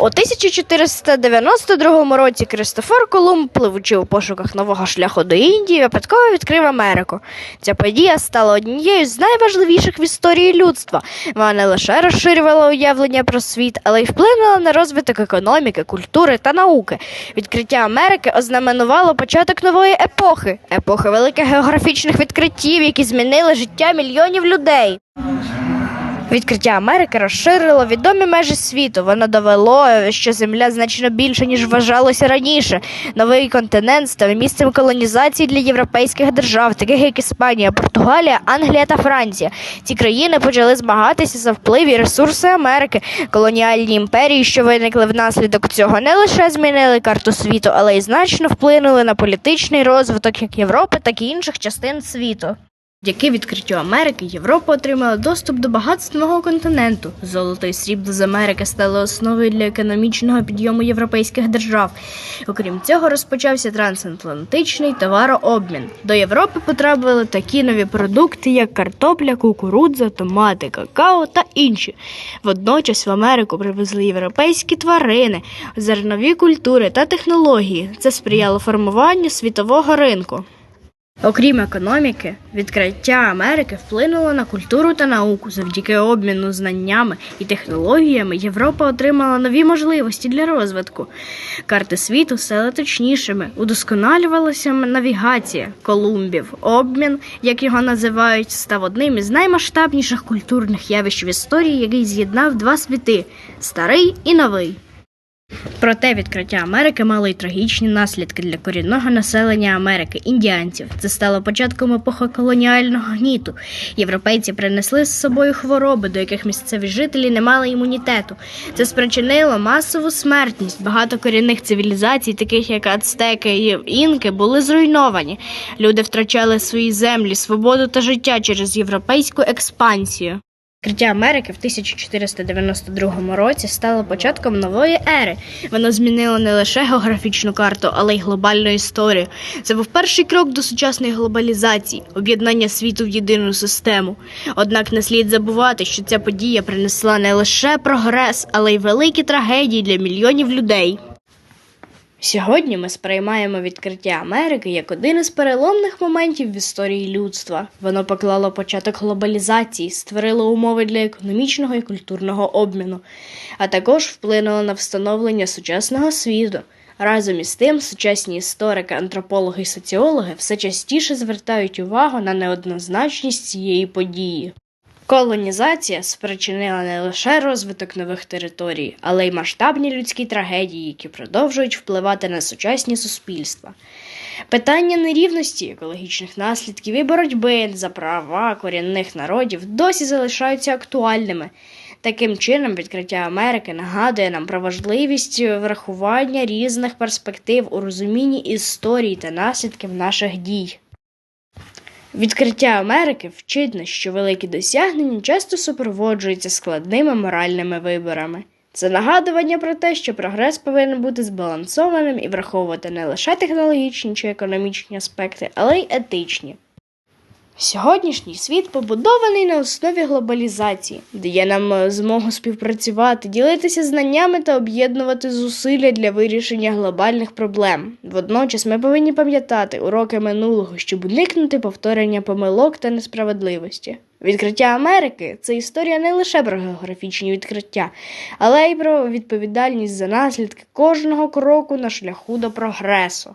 У 1492 році Кристофор Колумб, пливучи у пошуках нового шляху до Індії, випадково відкрив Америку. Ця подія стала однією з найважливіших в історії людства. Вона не лише розширювала уявлення про світ, але й вплинула на розвиток економіки, культури та науки. Відкриття Америки ознаменувало початок нової епохи, епохи великих географічних відкриттів, які змінили життя мільйонів людей. Відкриття Америки розширило відомі межі світу. Воно довело, що земля значно більше, ніж вважалося раніше. Новий континент став місцем колонізації для європейських держав, таких як Іспанія, Португалія, Англія та Франція. Ці країни почали змагатися за вплив і ресурси Америки. Колоніальні імперії, що виникли внаслідок цього, не лише змінили карту світу, але й значно вплинули на політичний розвиток як Європи, так і інших частин світу. Завдяки відкриттю Америки Європа отримала доступ до багатств континенту. Золото і срібло з Америки стали основою для економічного підйому європейських держав. Окрім цього, розпочався трансатлантичний товарообмін. До Європи потрапили такі нові продукти, як картопля, кукурудза, томати, какао та інші. Водночас в Америку привезли європейські тварини, зернові культури та технології. Це сприяло формуванню світового ринку. Окрім економіки, відкриття Америки вплинуло на культуру та науку. Завдяки обміну знаннями і технологіями Європа отримала нові можливості для розвитку. Карти світу стали точнішими, удосконалювалася навігація Колумбів. Обмін, як його називають, став одним із наймасштабніших культурних явищ в історії, який з'єднав два світи старий і новий. Проте відкриття Америки мало й трагічні наслідки для корінного населення Америки індіанців. Це стало початком епохи колоніального гніту. Європейці принесли з собою хвороби, до яких місцеві жителі не мали імунітету. Це спричинило масову смертність. Багато корінних цивілізацій, таких як ацтеки і інки, були зруйновані. Люди втрачали свої землі, свободу та життя через європейську експансію. Відкриття Америки в 1492 році стало початком нової ери. Воно змінило не лише географічну карту, але й глобальну історію. Це був перший крок до сучасної глобалізації, об'єднання світу в єдину систему. Однак не слід забувати, що ця подія принесла не лише прогрес, але й великі трагедії для мільйонів людей. Сьогодні ми сприймаємо відкриття Америки як один із переломних моментів в історії людства. Воно поклало початок глобалізації, створило умови для економічного і культурного обміну, а також вплинуло на встановлення сучасного світу. Разом із тим, сучасні історики, антропологи і соціологи все частіше звертають увагу на неоднозначність цієї події. Колонізація спричинила не лише розвиток нових територій, але й масштабні людські трагедії, які продовжують впливати на сучасні суспільства. Питання нерівності, екологічних наслідків і боротьби за права корінних народів досі залишаються актуальними. Таким чином, відкриття Америки нагадує нам про важливість врахування різних перспектив у розумінні історії та наслідків наших дій. Відкриття Америки вчить що великі досягнення часто супроводжуються складними моральними виборами. Це нагадування про те, що прогрес повинен бути збалансованим і враховувати не лише технологічні чи економічні аспекти, але й етичні. Сьогоднішній світ побудований на основі глобалізації, дає нам е, змогу співпрацювати, ділитися знаннями та об'єднувати зусилля для вирішення глобальних проблем. Водночас ми повинні пам'ятати уроки минулого, щоб уникнути повторення помилок та несправедливості. Відкриття Америки це історія не лише про географічні відкриття, але й про відповідальність за наслідки кожного кроку на шляху до прогресу.